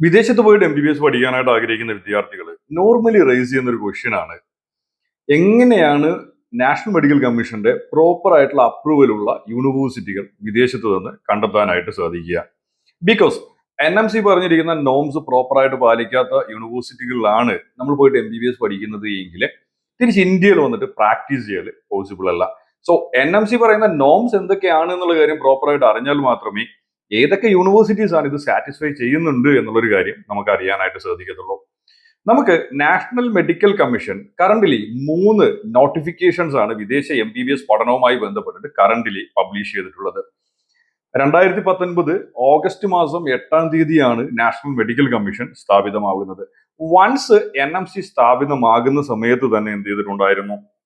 വിദേശത്ത് പോയിട്ട് M B B S പഠിക്കാനായിട്ട് ആഗ്രഹിക്കുന്ന വിദ്യാർത്ഥികൾ നോർമലി റേസ് ചെയ്യുന്ന ഒരു ക്വസ്റ്റ്യൻ ആണ്. എങ്ങനെയാണ് നാഷണൽ മെഡിക്കൽ കമ്മീഷന്റെ പ്രോപ്പർ ആയിട്ടുള്ള അപ്രൂവലുള്ള യൂണിവേഴ്സിറ്റികൾ വിദേശത്ത് നിന്ന് കണ്ടെത്താനായിട്ട് സാധിക്കുക? ബിക്കോസ് എൻ എം സി പറഞ്ഞിരിക്കുന്ന നോംസ് പ്രോപ്പറായിട്ട് പാലിക്കാത്ത യൂണിവേഴ്സിറ്റികളിലാണ് നമ്മൾ പോയിട്ട് എം ബി ബി എസ് പഠിക്കുന്നത് എങ്കിൽ തിരിച്ച് ഇന്ത്യയിൽ വന്നിട്ട് പ്രാക്ടീസ് ചെയ്യൽ പോസിബിൾ അല്ല. സോ എൻ എം സി പറയുന്ന നോംസ് എന്തൊക്കെയാണ് എന്നുള്ള കാര്യം പ്രോപ്പറായിട്ട് അറിഞ്ഞാൽ മാത്രമേ ഏതൊക്കെ യൂണിവേഴ്സിറ്റീസ് ആണ് ഇത് സാറ്റിസ്ഫൈ ചെയ്യുന്നുണ്ട് എന്നുള്ളൊരു കാര്യം നമുക്ക് അറിയാനായിട്ട് സാധിക്കത്തുള്ളൂ നമുക്ക് നാഷണൽ മെഡിക്കൽ കമ്മീഷൻ കറന്റ്ലി മൂന്ന് നോട്ടിഫിക്കേഷൻസ് ആണ് വിദേശ എം ബി ബി എസ് പഠനവുമായി ബന്ധപ്പെട്ടിട്ട് കറന്റ്ലി പബ്ലിഷ് ചെയ്തിട്ടുള്ളത്. രണ്ടായിരത്തി പത്തൊൻപത് ഓഗസ്റ്റ് മാസം എട്ടാം തീയതിയാണ് നാഷണൽ മെഡിക്കൽ കമ്മീഷൻ സ്ഥാപിതമാകുന്നത്. വൺസ് എൻ എം സി സ്ഥാപിതമാകുന്ന സമയത്ത് തന്നെ എന്ത് ചെയ്തിട്ടുണ്ടായിരുന്നു?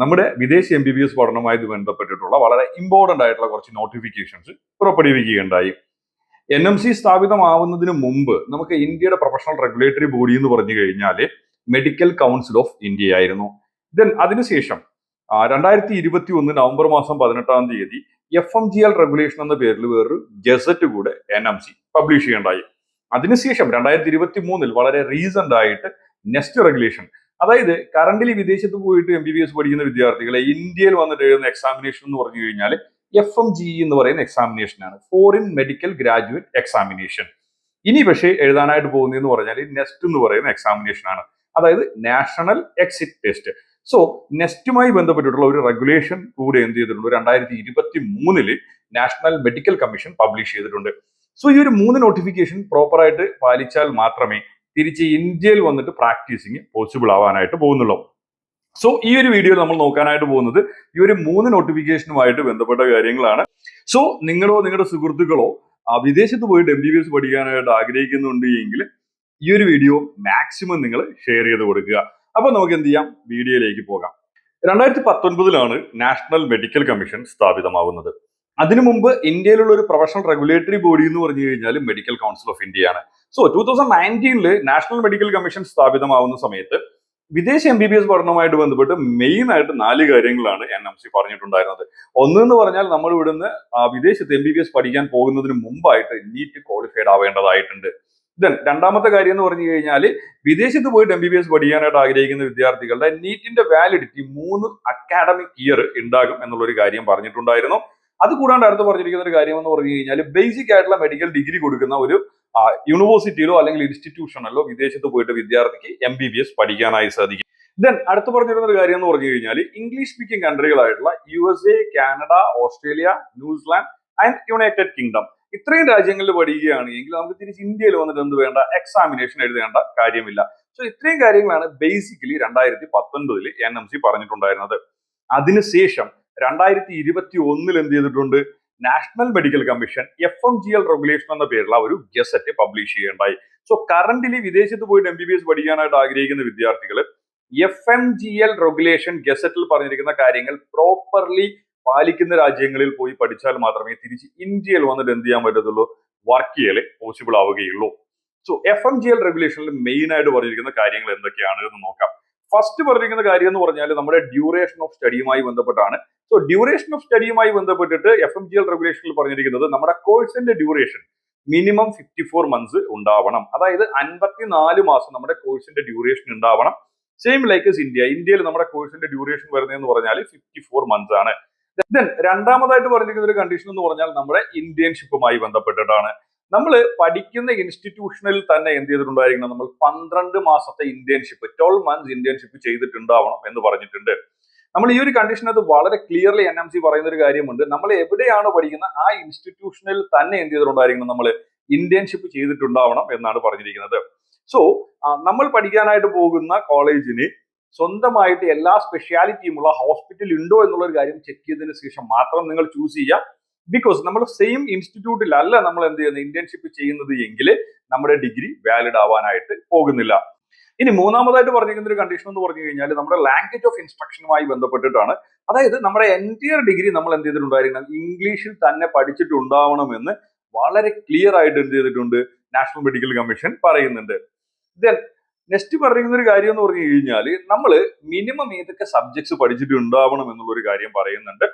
നമ്മുടെ വിദേശ എം ബി ബി എസ് പഠനവുമായി ബന്ധപ്പെട്ടിട്ടുള്ള വളരെ ഇമ്പോർട്ടന്റ് ആയിട്ടുള്ള കുറച്ച് നോട്ടിഫിക്കേഷൻസ് പുറപ്പെടുവിക്കുകയുണ്ടായി. എൻ എം സി സ്ഥാപിതമാവുന്നതിന് മുമ്പ് നമുക്ക് ഇന്ത്യയുടെ പ്രൊഫഷണൽ റെഗുലേറ്ററി ബോഡി എന്ന് പറഞ്ഞു കഴിഞ്ഞാൽ മെഡിക്കൽ കൗൺസിൽ ഓഫ് ഇന്ത്യ ആയിരുന്നു. ദെൻ അതിനുശേഷം രണ്ടായിരത്തി ഇരുപത്തി ഒന്ന് നവംബർ മാസം പതിനെട്ടാം തീയതി F M G L regulation എന്ന പേരിൽ വേറൊരു ഗസറ്റ് കൂടെ എൻ എം സി പബ്ലിഷ് ചെയ്യേണ്ടായി അതിനുശേഷം രണ്ടായിരത്തി ഇരുപത്തി മൂന്നിൽ വളരെ റീസെന്റ് ആയിട്ട് നെക്സ്റ്റ് റെഗുലേഷൻ അതായത് കറന്റിലി വിദേശത്ത് പോയിട്ട് എം ബി ബി എസ് പഠിക്കുന്ന വിദ്യാർത്ഥികളെ ഇന്ത്യയിൽ വന്നിട്ട് എഴുതുന്ന എക്സാമിനേഷൻ എന്ന് പറഞ്ഞു കഴിഞ്ഞാൽ എഫ് എം ജി എന്ന് പറയുന്ന എക്സാമിനേഷൻ ആണ്. ഫോറിൻ മെഡിക്കൽ ഗ്രാജുവേറ്റ് എക്സാമിനേഷൻ ഇനി പക്ഷേ എഴുതാനായിട്ട് പോകുന്നതെന്ന് പറഞ്ഞാൽ നെസ്റ്റ് എന്ന് പറയുന്ന എക്സാമിനേഷൻ ആണ്. അതായത് നാഷണൽ എക്സിറ്റ് ടെസ്റ്റ് സോ നെസ്റ്റുമായി ബന്ധപ്പെട്ടിട്ടുള്ള ഒരു റെഗുലേഷൻ കൂടെ എന്ത് ചെയ്തിട്ടുണ്ട്? രണ്ടായിരത്തി ഇരുപത്തി മൂന്നിൽ നാഷണൽ മെഡിക്കൽ കമ്മീഷൻ പബ്ലിഷ് ചെയ്തിട്ടുണ്ട്. സോ ഈ ഒരു മൂന്ന് നോട്ടിഫിക്കേഷൻ പ്രോപ്പറായിട്ട് പാലിച്ചാൽ മാത്രമേ തിരിച്ച് ഇന്ത്യയിൽ വന്നിട്ട് പ്രാക്ടീസിങ് പോസിബിൾ ആവാനായിട്ട് പോകുന്നുള്ളൂ. സോ ഈ ഒരു വീഡിയോയിൽ നമ്മൾ നോക്കാനായിട്ട് പോകുന്നത് ഈ ഒരു മൂന്ന് നോട്ടിഫിക്കേഷനുമായിട്ട് ബന്ധപ്പെട്ട കാര്യങ്ങളാണ്. സോ നിങ്ങളോ നിങ്ങളുടെ സുഹൃത്തുക്കളോ വിദേശത്ത് പോയിട്ട് എം ബി ബി എസ് പഠിക്കാനായിട്ട് ആഗ്രഹിക്കുന്നുണ്ട് എങ്കിൽ ഈ ഒരു വീഡിയോ മാക്സിമം നിങ്ങൾ ഷെയർ ചെയ്ത് കൊടുക്കുക. അപ്പൊ നമുക്ക് എന്ത് ചെയ്യാം? വീഡിയോയിലേക്ക് പോകാം. രണ്ടായിരത്തി പത്തൊൻപതിലാണ് നാഷണൽ മെഡിക്കൽ കമ്മീഷൻ സ്ഥാപിതമാവുന്നത്. അതിനു മുമ്പ് ഇന്ത്യയിലുള്ള ഒരു പ്രൊഫഷണൽ റെഗുലേറ്ററി ബോഡി എന്ന് പറഞ്ഞു കഴിഞ്ഞാൽ മെഡിക്കൽ കൗൺസിൽ ഓഫ് ഇന്ത്യയാണ് സോ ടൂ തൗസൻഡ് നയന്റീനിൽ നാഷണൽ മെഡിക്കൽ കമ്മീഷൻ സ്ഥാപിതമാവുന്ന സമയത്ത് വിദേശ എം ബി ബി എസ് പഠനവുമായിട്ട് ബന്ധപ്പെട്ട് മെയിൻ ആയിട്ട് നാല് കാര്യങ്ങളാണ് എൻ എം സി പറഞ്ഞിട്ടുണ്ടായിരുന്നത്. ഒന്നെന്ന് പറഞ്ഞാൽ നമ്മൾ ഇവിടുന്ന് വിദേശത്ത് എം ബി ബി എസ് പഠിക്കാൻ പോകുന്നതിന് മുമ്പായിട്ട് നീറ്റ് ക്വാളിഫൈഡ് ആവേണ്ടതായിട്ടുണ്ട്. ദെൻ രണ്ടാമത്തെ കാര്യം എന്ന് പറഞ്ഞു കഴിഞ്ഞാൽ വിദേശത്ത് പോയിട്ട് എം ബി ബി എസ് പഠിക്കാനായിട്ട് ആഗ്രഹിക്കുന്ന വിദ്യാർത്ഥികളുടെ നീറ്റിന്റെ വാലിഡിറ്റി മൂന്ന് അക്കാഡമിക് ഇയർ ഉണ്ടാകും എന്നുള്ളൊരു കാര്യം പറഞ്ഞിട്ടുണ്ടായിരുന്നു. അത് കൂടാണ്ട് അടുത്ത് പറഞ്ഞിരിക്കുന്ന ഒരു കാര്യം എന്ന് പറഞ്ഞു കഴിഞ്ഞാൽ ബേസിക് ആയിട്ടുള്ള മെഡിക്കൽ ഡിഗ്രി കൊടുക്കുന്ന ഒരു യൂണിവേഴ്സിറ്റിയിലോ അല്ലെങ്കിൽ ഇൻസ്റ്റിറ്റ്യൂഷനിലോ വിദേശത്ത് പോയിട്ട് വിദ്യാർത്ഥിക്ക് എം ബി ബി എസ് പഠിക്കാനായി സാധിക്കും. ദെൻ അടുത്ത് പറഞ്ഞിരുന്ന ഒരു കാര്യം എന്ന് പറഞ്ഞു കഴിഞ്ഞാൽ English speaking കൺട്രികളായിട്ടുള്ള U S A Canada Australia New Zealand and United Kingdom ഇത്രയും രാജ്യങ്ങളിൽ പഠിക്കുകയാണെങ്കിൽ നമുക്ക് തിരിച്ച് ഇന്ത്യയിൽ വന്നിട്ട് എന്ത് വേണ്ട? എക്സാമിനേഷൻ എഴുതേണ്ട കാര്യമില്ല. സോ ഇത്രയും കാര്യങ്ങളാണ് ബേസിക്കലി രണ്ടായിരത്തി പത്തൊൻപതിൽ എൻ എം സി പറഞ്ഞിട്ടുണ്ടായിരുന്നത്. അതിനുശേഷം രണ്ടായിരത്തി ഇരുപത്തി ഒന്നിൽ എന്ത് ചെയ്തിട്ടുണ്ട്? National medical commission F M G L regulation എന്ന പേരിലുള്ള ഒരു ഗസറ്റ് പബ്ലിഷ് ചെയ്യേണ്ടായി. സോ കറന്റിലി വിദേശത്ത് പോയിട്ട് എം ബി ബി എസ് പഠിക്കാനായിട്ട് ആഗ്രഹിക്കുന്ന വിദ്യാർത്ഥികൾ F M G L regulation ഗസറ്റിൽ പറഞ്ഞിരിക്കുന്ന കാര്യങ്ങൾ പ്രോപ്പർലി പാലിക്കുന്ന രാജ്യങ്ങളിൽ പോയി പഠിച്ചാൽ മാത്രമേ തിരിച്ച് ഇന്ത്യയിൽ വന്നിട്ട് എന്ത് ചെയ്യാൻ പറ്റത്തുള്ളൂ? വർക്ക് ചെയ്യൽ പോസിബിൾ ആവുകയുള്ളൂ. So F M G L റെഗുലേഷനിൽ main ആയിട്ട് പറഞ്ഞിരിക്കുന്ന കാര്യങ്ങൾ എന്തൊക്കെയാണ് എന്ന് നോക്കാം. ഫസ്റ്റ് പറഞ്ഞിരിക്കുന്ന കാര്യം എന്ന് പറഞ്ഞാൽ നമ്മുടെ ഡ്യൂറേഷൻ ഓഫ് സ്റ്റഡിയുമായി ബന്ധപ്പെട്ടാണ്. സോ ഡ്യൂറേഷൻ ഓഫ് സ്റ്റഡിയുമായി ബന്ധപ്പെട്ടിട്ട് എഫ് എം ജി എൽ റെഗുലേഷനിൽ പറഞ്ഞിരിക്കുന്നത് നമ്മുടെ കോഴ്സിന്റെ duration minimum fifty four months ഉണ്ടാവണം. അതായത് അൻപത്തിനാല് മാസം നമ്മുടെ കോഴ്സിന്റെ ഡ്യൂറേഷൻ ഉണ്ടാവണം. സെയിം ലൈക്ക് ഇന്ത്യ ഇന്ത്യയിൽ നമ്മുടെ കോഴ്സിന്റെ ഡ്യൂറേഷൻ വരുന്നതെന്ന് പറഞ്ഞാൽ ഫിഫ്റ്റി ഫോർ മന്ത്സ് ആണ്. ദെൻ രണ്ടാമതായിട്ട് പറഞ്ഞിരിക്കുന്ന ഒരു കണ്ടീഷൻ എന്ന് പറഞ്ഞാൽ നമ്മുടെ ഇന്ത്യൻഷിപ്പുമായി ബന്ധപ്പെട്ടിട്ടാണ്. നമ്മൾ പഠിക്കുന്ന ഇൻസ്റ്റിറ്റ്യൂഷനിൽ തന്നെ എന്ത് ചെയ്തിട്ടുണ്ടായിരിക്കണം? നമ്മൾ പന്ത്രണ്ട് മാസത്തെ ഇന്റേൺഷിപ്പ് ട്വൽവ് മന്ത്സ് ഇന്റേൺഷിപ്പ് ചെയ്തിട്ടുണ്ടാവണം എന്ന് പറഞ്ഞിട്ടുണ്ട്. നമ്മൾ ഈ ഒരു കണ്ടീഷനകത്ത് വളരെ ക്ലിയർലി എൻ എം സി പറയുന്ന ഒരു കാര്യമുണ്ട്. നമ്മൾ എവിടെയാണ് പഠിക്കുന്ന ആ ഇൻസ്റ്റിറ്റ്യൂഷനിൽ തന്നെ എന്ത് ചെയ്തിട്ടുണ്ടായിരിക്കണം? നമ്മൾ ഇന്റേൺഷിപ്പ് ചെയ്തിട്ടുണ്ടാവണം എന്നാണ് പറഞ്ഞിരിക്കുന്നത്. സോ നമ്മൾ പഠിക്കാനായിട്ട് പോകുന്ന കോളേജിന് സ്വന്തമായിട്ട് എല്ലാ സ്പെഷ്യാലിറ്റിയുമുള്ള ഹോസ്പിറ്റൽ ഉണ്ടോ എന്നുള്ള ഒരു കാര്യം ചെക്ക് ചെയ്തതിന് ശേഷം മാത്രം നിങ്ങൾ ചൂസ് ചെയ്യുക. ബിക്കോസ് നമ്മൾ സെയിം ഇൻസ്റ്റിറ്റ്യൂട്ടിലല്ല നമ്മൾ എന്ത് ചെയ്യുന്നത്? ഇന്റേൺഷിപ്പ് ചെയ്യുന്നത് എങ്കിൽ നമ്മുടെ ഡിഗ്രി വാലിഡ് ആവാനായിട്ട് പോകുന്നില്ല. ഇനി മൂന്നാമതായിട്ട് പറഞ്ഞിരിക്കുന്ന ഒരു കണ്ടീഷൻ എന്ന് പറഞ്ഞു കഴിഞ്ഞാൽ നമ്മുടെ ലാംഗ്വേജ് ഓഫ് ഇൻസ്ട്രക്ഷനുമായി ബന്ധപ്പെട്ടിട്ടാണ്. അതായത് നമ്മുടെ എന്റിയർ ഡിഗ്രി നമ്മൾ എന്ത് ചെയ്തിട്ടുണ്ടായിരിക്കണം ഇംഗ്ലീഷിൽ തന്നെ പഠിച്ചിട്ടുണ്ടാവണമെന്ന് വളരെ ക്ലിയർ ആയിട്ട് എന്ത് ചെയ്തിട്ടുണ്ട്? നാഷണൽ മെഡിക്കൽ കമ്മീഷൻ പറയുന്നുണ്ട്. ദെൻ നെക്സ്റ്റ് പറയുന്ന ഒരു കാര്യം എന്ന് പറഞ്ഞു കഴിഞ്ഞാൽ നമ്മൾ മിനിമം ഏതൊക്കെ സബ്ജക്ട്സ് പഠിച്ചിട്ടുണ്ടാവണം എന്നുള്ള ഒരു കാര്യം പറയുന്നുണ്ട്.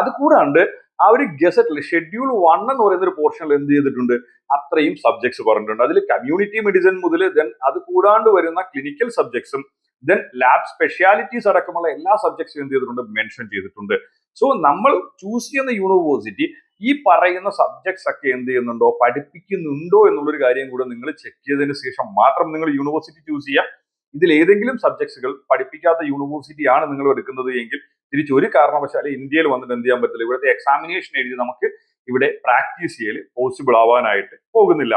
അത് കൂടാണ്ട് ആ ഒരു ഗസറ്റിൽ ഷെഡ്യൂൾ വൺ എന്ന് പറയുന്ന ഒരു പോർഷനിൽ എന്ത് ചെയ്തിട്ടുണ്ട്? അത്രയും സബ്ജക്ട്സ് പറഞ്ഞിട്ടുണ്ട്. അതിൽ കമ്മ്യൂണിറ്റി മെഡിസിൻ മുതൽ ദെൻ അത് കൂടാണ്ട് വരുന്ന ക്ലിനിക്കൽ സബ്ജക്ട്സും ദെൻ ലാബ് സ്പെഷ്യാലിറ്റീസ് അടക്കമുള്ള എല്ലാ സബ്ജക്ട്സും എന്ത് ചെയ്തിട്ടുണ്ട്? മെൻഷൻ ചെയ്തിട്ടുണ്ട്. സോ നമ്മൾ ചൂസ് ചെയ്യുന്ന യൂണിവേഴ്സിറ്റി ഈ പറയുന്ന സബ്ജക്ട്സ് ഒക്കെ എന്ത് ചെയ്യുന്നുണ്ടോ? പഠിപ്പിക്കുന്നുണ്ടോ എന്നുള്ളൊരു കാര്യം കൂടെ നിങ്ങൾ ചെക്ക് ചെയ്തതിന് ശേഷം മാത്രം നിങ്ങൾ യൂണിവേഴ്സിറ്റി ചൂസ് ചെയ്യുക. ഇതിൽ ഏതെങ്കിലും സബ്ജക്ട്സുകൾ പഠിപ്പിക്കാത്ത യൂണിവേഴ്സിറ്റി ആണ് നിങ്ങൾ എടുക്കുന്നത് എങ്കിൽ തിരിച്ച് ഒരു കാരണവശാലും ഇന്ത്യയിൽ വന്നിട്ട് എന്ത് ചെയ്യാൻ പറ്റില്ല. ഇവിടുത്തെ എക്സാമിനേഷൻ എഴുതി നമുക്ക് ഇവിടെ പ്രാക്ടീസ് ചെയ്യൽ പോസിബിൾ ആവാനായിട്ട് പോകുന്നില്ല.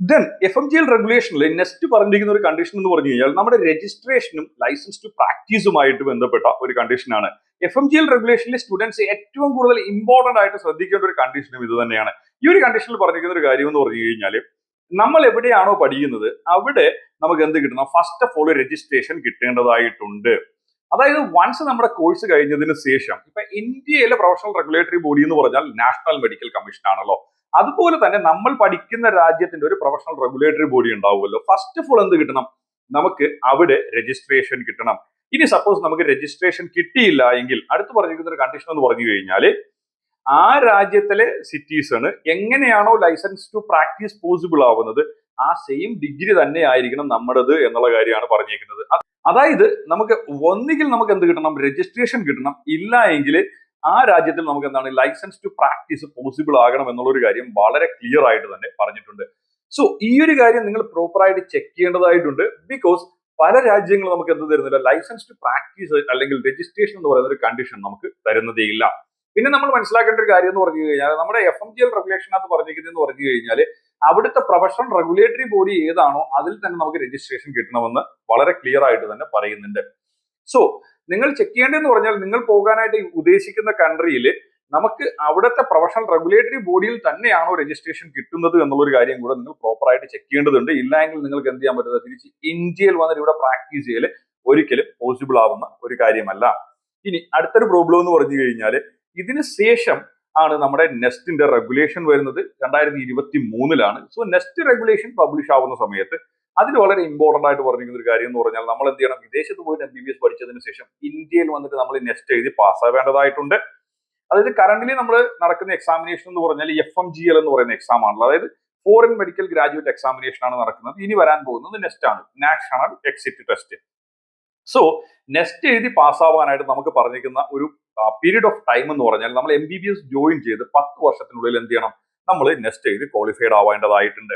Then F M G L റെഗുലേഷനിൽ next പറഞ്ഞിരിക്കുന്ന ഒരു കണ്ടീഷൻ എന്ന് പറഞ്ഞു കഴിഞ്ഞാൽ നമ്മുടെ രജിസ്ട്രേഷനും ലൈസൻസ് ടു പ്രാക്ടീസുമായിട്ട് ബന്ധപ്പെട്ട ഒരു കണ്ടീഷനാണ് എഫ് എം ജി എൽ റെഗുലേഷനിലെ സ്റ്റുഡൻസ് ഏറ്റവും കൂടുതൽ ഇമ്പോർട്ടന്റ് ആയിട്ട് ശ്രദ്ധിക്കേണ്ട ഒരു കണ്ടീഷനും ഇത് തന്നെയാണ്. ഈ ഒരു കണ്ടീഷനിൽ പറഞ്ഞിരിക്കുന്ന ഒരു കാര്യം എന്ന് പറഞ്ഞു കഴിഞ്ഞാൽ നമ്മൾ എവിടെയാണോ പഠിക്കുന്നത് അവിടെ നമുക്ക് എന്ത് കിട്ടണം? ഫസ്റ്റ് ഓഫ് ഓൾ രജിസ്ട്രേഷൻ കിട്ടേണ്ടതായിട്ടുണ്ട്. അതായത് വൺസ് നമ്മുടെ കോഴ്സ് കഴിഞ്ഞതിന് ശേഷം ഇപ്പൊ ഇന്ത്യയിലെ പ്രൊഫഷണൽ റെഗുലേറ്ററി ബോഡി എന്ന് പറഞ്ഞാൽ നാഷണൽ മെഡിക്കൽ കമ്മീഷൻ ആണല്ലോ. അതുപോലെ തന്നെ നമ്മൾ പഠിക്കുന്ന രാജ്യത്തിന്റെ ഒരു പ്രൊഫഷണൽ റെഗുലേറ്ററി ബോഡി ഉണ്ടാവുമല്ലോ. ഫസ്റ്റ് ഓഫ് ഓൾ എന്ത് കിട്ടണം? നമുക്ക് അവിടെ രജിസ്ട്രേഷൻ കിട്ടണം. ഇനി സപ്പോസ് നമുക്ക് രജിസ്ട്രേഷൻ കിട്ടിയില്ല എങ്കിൽ അടുത്ത് പറഞ്ഞിരിക്കുന്ന ഒരു കണ്ടീഷൻ എന്ന് പറഞ്ഞു കഴിഞ്ഞാൽ ആ രാജ്യത്തിലെ സിറ്റീസണ് എങ്ങനെയാണോ ലൈസൻസ് ടു പ്രാക്ടീസ് പോസിബിൾ ആവുന്നത് ആ സെയിം ഡിഗ്രി തന്നെ ആയിരിക്കണം നമ്മുടേത് എന്നുള്ള കാര്യമാണ് പറഞ്ഞിരിക്കുന്നത് അതായത് നമുക്ക് ഒന്നുകിൽ നമുക്ക് എന്ത് കിട്ടണം? രജിസ്ട്രേഷൻ കിട്ടണം. ഇല്ല എങ്കിൽ ആ രാജ്യത്തിൽ നമുക്ക് എന്താണ്? ലൈസൻസ് ടു പ്രാക്ടീസ് പോസിബിൾ ആകണം എന്നുള്ളൊരു കാര്യം വളരെ ക്ലിയർ ആയിട്ട് തന്നെ പറഞ്ഞിട്ടുണ്ട്. സോ ഈ ഒരു കാര്യം നിങ്ങൾ പ്രോപ്പറായിട്ട് ചെക്ക് ചെയ്യേണ്ടതായിട്ടുണ്ട്. ബിക്കോസ് പല രാജ്യങ്ങളും നമുക്ക് എന്ത് തരുന്നില്ല? ലൈസൻസ് ടു പ്രാക്ടീസ് അല്ലെങ്കിൽ രജിസ്ട്രേഷൻ എന്ന് പറയുന്ന ഒരു കണ്ടീഷൻ നമുക്ക് തരുന്നതേ ഇല്ല. പിന്നെ നമ്മൾ മനസ്സിലാക്കേണ്ട ഒരു കാര്യം എന്ന് പറഞ്ഞു കഴിഞ്ഞാൽ നമ്മുടെ എഫ് എം ജി എൽ റെഗുലേഷനകത്ത് പറഞ്ഞിരിക്കുന്നത് പറഞ്ഞു കഴിഞ്ഞാൽ അവിടുത്തെ പ്രൊഫഷണൽ റെഗുലേറ്ററി ബോഡി ഏതാണോ അതിൽ തന്നെ നമുക്ക് രജിസ്ട്രേഷൻ കിട്ടണമെന്ന് വളരെ ക്ലിയർ ആയിട്ട് തന്നെ പറയുന്നുണ്ട്. സോ നിങ്ങൾ ചെക്ക് ചെയ്യേണ്ടതെന്ന് പറഞ്ഞാൽ നിങ്ങൾ പോകാനായിട്ട് ഉദ്ദേശിക്കുന്ന കൺട്രിയിൽ നമുക്ക് അവിടുത്തെ പ്രൊഫഷണൽ റെഗുലേറ്ററി ബോഡിയിൽ തന്നെയാണോ രജിസ്ട്രേഷൻ കിട്ടുന്നത് എന്നുള്ളൊരു കാര്യം കൂടെ നിങ്ങൾ പ്രോപ്പർ ആയിട്ട് ചെക്ക് ചെയ്യേണ്ടതുണ്ട്. ഇല്ലെങ്കിൽ നിങ്ങൾക്ക് എന്ത് ചെയ്യാൻ പറ്റുന്നത്? തിരിച്ച് ഇന്ത്യയിൽ വന്നിട്ട് ഇവിടെ പ്രാക്ടീസ് ചെയ്യൽ ഒരിക്കലും പോസിബിൾ ആവുന്ന ഒരു കാര്യമല്ല. ഇനി അടുത്തൊരു പ്രോബ്ലം എന്ന് പറഞ്ഞു കഴിഞ്ഞാൽ ഇതിന് ശേഷം ആണ് നമ്മുടെ നെസ്റ്റിന്റെ റെഗുലേഷൻ വരുന്നത് രണ്ടായിരത്തി ഇരുപത്തി മൂന്നിലാണ് സോ നെസ്റ്റ് റെഗുലേഷൻ പബ്ലിഷ് ആവുന്ന സമയത്ത് അതിൽ വളരെ ഇമ്പോർട്ടന്റ് ആയിട്ട് പറഞ്ഞിരിക്കുന്ന ഒരു കാര്യം എന്ന് പറഞ്ഞാൽ നമ്മൾ എന്ത് ചെയ്യണം? വിദേശത്ത് പോയിട്ട് എം ബി ബി എസ് പഠിച്ചതിന് ശേഷം ഇന്ത്യയിൽ വന്നിട്ട് നമ്മൾ നെസ്റ്റ് എഴുതി പാസ്സാവേണ്ടതായിട്ടുണ്ട് അതായത് കറന്റ്ലി നമ്മൾ നടക്കുന്ന എക്സാമിനേഷൻ എന്ന് പറഞ്ഞാൽ എഫ് എം ജി എൽ എന്ന് പറയുന്ന എക്സാം ആണല്ലോ. അതായത് ഫോറിൻ മെഡിക്കൽ ഗ്രാജുവേറ്റ് എക്സാമിനേഷൻ ആണ് നടക്കുന്നത്. ഇനി വരാൻ പോകുന്നത് നെസ്റ്റ് ആണ്. National exit test so NExT എഴുതി പാസ്സാവാനായിട്ട് നമുക്ക് പറഞ്ഞിരിക്കുന്ന ഒരു പീരീഡ് ഓഫ് ടൈം എന്ന് പറഞ്ഞാൽ നമ്മൾ M B B S join ചെയ്ത് പത്ത് വർഷത്തിനുള്ളിൽ എന്ത് ചെയ്യണം? നമ്മൾ നെസ്റ്റ് എഴുതി ക്വാളിഫൈഡ് ആവേണ്ടതായിട്ടുണ്ട്.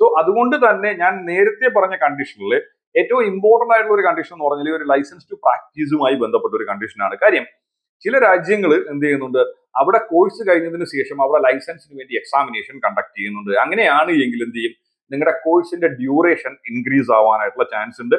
സോ അതുകൊണ്ട് തന്നെ ഞാൻ നേരത്തെ പറഞ്ഞ കണ്ടീഷനിൽ ഏറ്റവും ഇമ്പോർട്ടന്റ് ആയിട്ടുള്ള ഒരു കണ്ടീഷൻ എന്ന് പറഞ്ഞാൽ ഒരു ലൈസൻസ് ടു പ്രാക്ടീസുമായി ബന്ധപ്പെട്ട ഒരു കണ്ടീഷനാണ് കാര്യം ചില രാജ്യങ്ങൾ എന്ത് ചെയ്യുന്നുണ്ട്? അവിടെ കോഴ്സ് കഴിഞ്ഞതിന് ശേഷം അവിടെ ലൈസൻസിന് വേണ്ടി എക്സാമിനേഷൻ കണ്ടക്ട് ചെയ്യുന്നുണ്ട്. അങ്ങനെയാണ് എങ്കിൽ എന്ത് ചെയ്യും? നിങ്ങളുടെ കോഴ്സിന്റെ ഡ്യൂറേഷൻ ഇൻക്രീസ് ആവാനായിട്ടുള്ള ചാൻസ് ഉണ്ട്.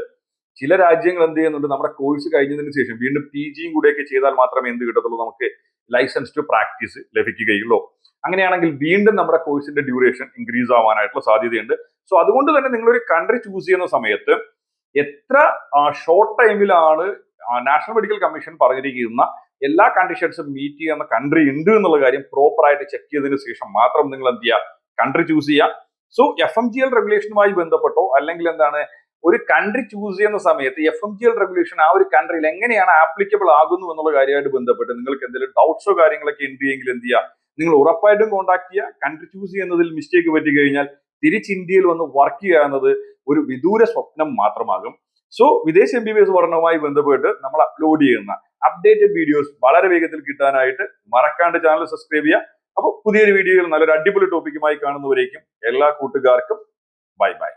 ചില രാജ്യങ്ങൾ എന്ത് ചെയ്യുന്നുണ്ട്? നമ്മുടെ കോഴ്സ് കഴിഞ്ഞതിന് ശേഷം വീണ്ടും പി ജിയും കൂടെയൊക്കെ ചെയ്താൽ മാത്രമേ എന്ത് കിട്ടത്തുള്ളൂ? നമുക്ക് ലൈസൻസ് ടു പ്രാക്ടീസ് ലഭിക്കുകയുള്ളൂ. അങ്ങനെയാണെങ്കിൽ വീണ്ടും നമ്മുടെ കോഴ്സിന്റെ ഡ്യൂറേഷൻ ഇൻക്രീസ് ആവാനായിട്ടുള്ള സാധ്യതയുണ്ട്. സോ അതുകൊണ്ട് തന്നെ നിങ്ങൾ ഒരു കൺട്രി ചൂസ് ചെയ്യുന്ന സമയത്ത് എത്ര ഷോർട്ട് ടൈമിലാണ് നാഷണൽ മെഡിക്കൽ കമ്മീഷൻ പറഞ്ഞിരിക്കുന്ന എല്ലാ കണ്ടീഷൻസും മീറ്റ് ചെയ്യുന്ന കൺട്രി ഉണ്ട് എന്നുള്ള കാര്യം പ്രോപ്പറായിട്ട് ചെക്ക് ചെയ്തതിന് ശേഷം മാത്രം നിങ്ങൾ എന്ത് ചെയ്യുക? കൺട്രി ചൂസ് ചെയ്യുക. So F M G L റെഗുലേഷനുമായി ബന്ധപ്പെട്ടോ അല്ലെങ്കിൽ എന്താണ് ഒരു കൺട്രി ചൂസ് ചെയ്യുന്ന സമയത്ത് F M G L regulation ആ ഒരു കൺട്രിയിൽ എങ്ങനെയാണ് ആപ്ലിക്കബിൾ ആകുന്നു എന്നുള്ള കാര്യമായിട്ട് ബന്ധപ്പെട്ട് നിങ്ങൾക്ക് എന്തെങ്കിലും ഡൗട്ട്സോ കാര്യങ്ങളൊക്കെ ഉണ്ട് എങ്കിൽ എന്ത് ചെയ്യുക നിങ്ങൾ ഉറപ്പായിട്ടും കോൺടാക്ട് ചെയ്യുക. കൺട്രി ചൂസ് ചെയ്യുന്നതിൽ മിസ്റ്റേക്ക് പറ്റി കഴിഞ്ഞാൽ തിരിച്ച് ഇന്ത്യയിൽ വന്ന് വർക്ക് ചെയ്യുക എന്നത് ഒരു വിദൂര സ്വപ്നം മാത്രമാകും. സോ വിദേശ എം ബി ബി എസ് പഠനവുമായി ബന്ധപ്പെട്ട് നമ്മൾ അപ്ലോഡ് ചെയ്യുന്ന അപ്ഡേറ്റഡ് വീഡിയോസ് വളരെ വേഗത്തിൽ കിട്ടാനായിട്ട് മറക്കാണ്ട് ചാനൽ സബ്സ്ക്രൈബ് ചെയ്യുക. അപ്പോൾ പുതിയൊരു വീഡിയോയിൽ നല്ലൊരു അടിപൊളി ടോപ്പിക്കുമായി കാണുന്നവരേക്കും എല്ലാ കൂട്ടുകാർക്കും ബൈ ബൈ